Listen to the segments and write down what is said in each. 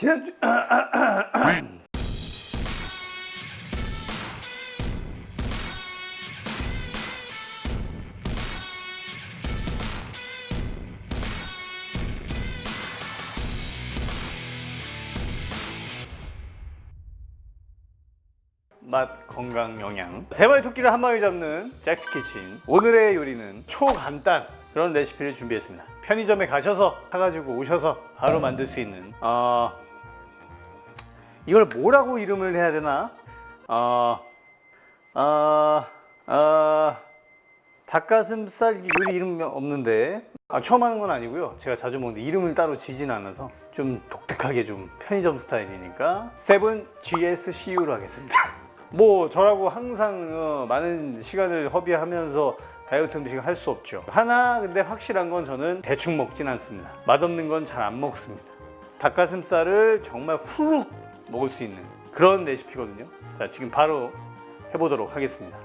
지난주 맛, 건강, 영양. 세 마리 토끼를 한 방에 잡는 잭스 키친. 오늘의 요리는 초간단. 그런 레시피를 준비했습니다. 편의점에 가셔서 사가지고 오셔서 바로 만들 수 있는 어, 이걸 뭐라고 이름을 해야 되나? 어, 어, 어, 닭가슴살 요리 이름 없는데. 아, 처음 하는 건 아니고요. 제가 자주 먹는데 이름을 따로 지진 않아서 좀 독특하게 좀 편의점 스타일이니까 세븐 GSCU로 하겠습니다. 뭐 저라고 항상 어, 많은 시간을 허비하면서 다이어트 음식을 할 수 없죠. 하나 근데 확실한 건 저는 대충 먹진 않습니다. 맛없는 건 잘 안 먹습니다. 닭가슴살을 정말 후룩 먹을 수 있는 그런 레시피거든요 자 지금 바로 해보도록 하겠습니다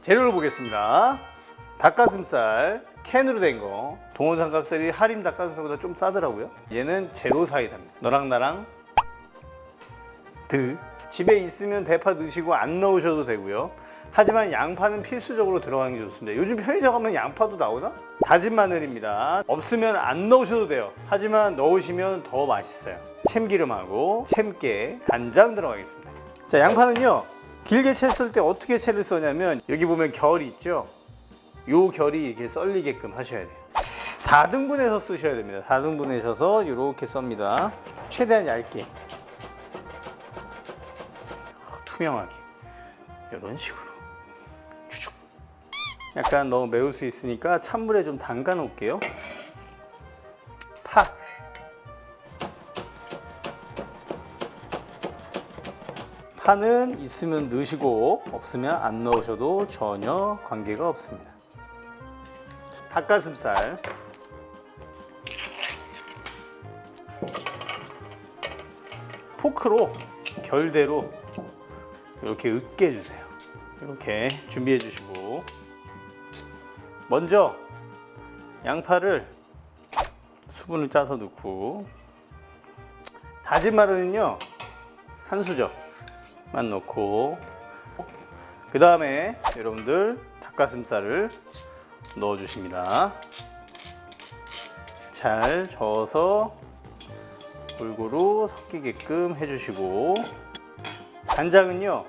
재료를 보겠습니다. 닭가슴살 캔으로 된 거. 동원 닭가슴살이 할인 닭가슴살보다 좀 싸더라고요. 얘는 제로 사이다입니다. 너랑 나랑 드. 집에 있으면 대파 넣으시고 안 넣으셔도 되고요. 하지만 양파는 필수적으로 들어가는 게 좋습니다. 요즘 편의점 가면 양파도 나오나? 다진 마늘입니다. 없으면 안 넣으셔도 돼요. 하지만 넣으시면 더 맛있어요. 참기름하고 참깨, 간장 들어가겠습니다. 자, 양파는요. 길게 채썰 때 어떻게 채를 써냐면 여기 보면 결이 있죠. 요 결이 이렇게 썰리게끔 하셔야 돼요. 4등분해서 쓰셔야 됩니다. 4등분해셔서 이렇게 썹니다. 최대한 얇게. 투명하게. 이런 식으로. 약간 너무 매울 수 있으니까 찬물에 좀 담가 놓을게요. 파. 파는 있으면 넣으시고 없으면 안 넣으셔도 전혀 관계가 없습니다. 닭가슴살 포크로 결대로 이렇게 으깨 주세요. 이렇게 준비해 주시고 먼저 양파를 수분을 짜서 넣고 다진 마늘은요 한 수저만 넣고 그 다음에 여러분들 닭가슴살을 넣어 주십니다. 잘 저어서 골고루 섞이게끔 해주시고 간장은요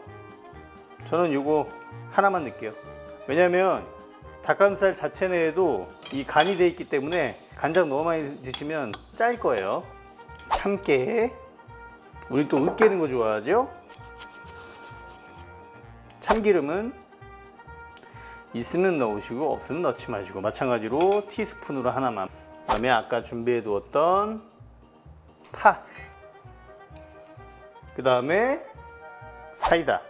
저는 요거 하나만 넣을게요 왜냐면 닭가슴살 자체 내에도 이 간이 돼 있기 때문에 간장 너무 많이 드시면 짤 거예요 참깨 우리 또 으깨는 거 좋아하죠 참기름은 있으면 넣으시고 없으면 넣지 마시고 마찬가지로 티스푼으로 하나만 그다음에 아까 준비해 두었던 파. 그 다음에 사이다.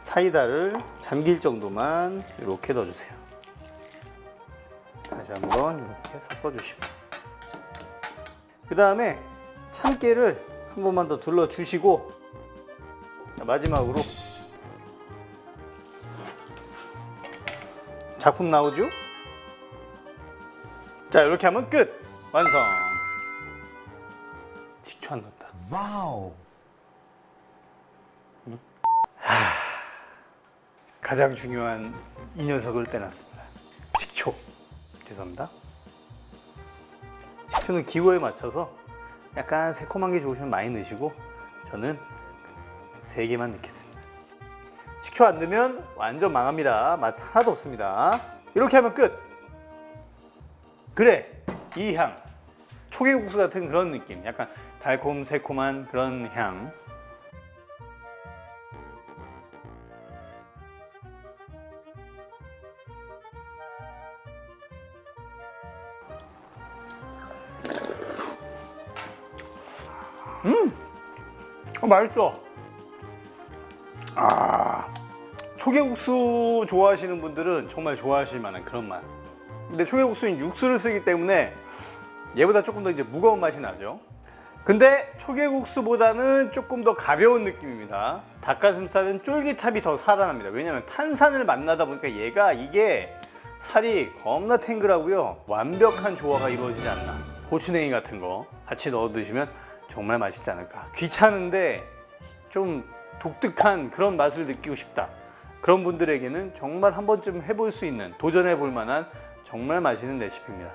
사이다를 잠길 정도만 이렇게 넣어주세요. 다시 한번 이렇게 섞어주시고. 그 다음에 참깨를 한 번만 더 둘러주시고 자, 마지막으로 작품 나오죠? 자 이렇게 하면 끝! 완성! 식초 안 넣었다. 와우. 가장 중요한 이 녀석을 빼놨습니다. 식초. 죄송합니다. 식초는 기호에 맞춰서 약간 새콤한 게 좋으시면 많이 넣으시고 저는 세 개만 넣겠습니다. 식초 안 넣으면 완전 망합니다. 맛 하나도 없습니다. 이렇게 하면 끝. 그래 이 향. 초계국수 같은 그런 느낌. 약간 달콤 새콤한 그런 향. 어, 맛있어. 아, 초계국수 좋아하시는 분들은 정말 좋아하실 만한 그런 맛. 근데 초계국수는 육수를 쓰기 때문에 얘보다 조금 더 이제 무거운 맛이 나죠. 근데 초계국수보다는 조금 더 가벼운 느낌입니다. 닭가슴살은 쫄깃함이 더 살아납니다. 왜냐면 탄산을 만나다 보니까 얘가 이게 살이 겁나 탱글하고요. 완벽한 조화가 이루어지지 않나. 고추냉이 같은 거 같이 넣어 드시면 정말 맛있지 않을까. 귀찮은데 좀 독특한 그런 맛을 느끼고 싶다. 그런 분들에게는 정말 한 번쯤 해볼 수 있는 도전해 볼 만한 정말 맛있는 레시피입니다.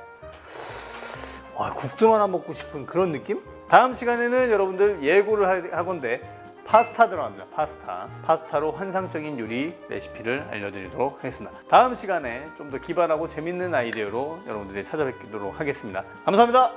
와, 국수만 안 먹고 싶은 그런 느낌? 다음 시간에는 여러분들 예고를 하- 하건대 파스타 들어갑니다. 파스타. 파스타로 환상적인 요리 레시피를 알려드리도록 하겠습니다. 다음 시간에 좀 더 기발하고 재밌는 아이디어로 여러분들이 찾아뵙도록 하겠습니다. 감사합니다.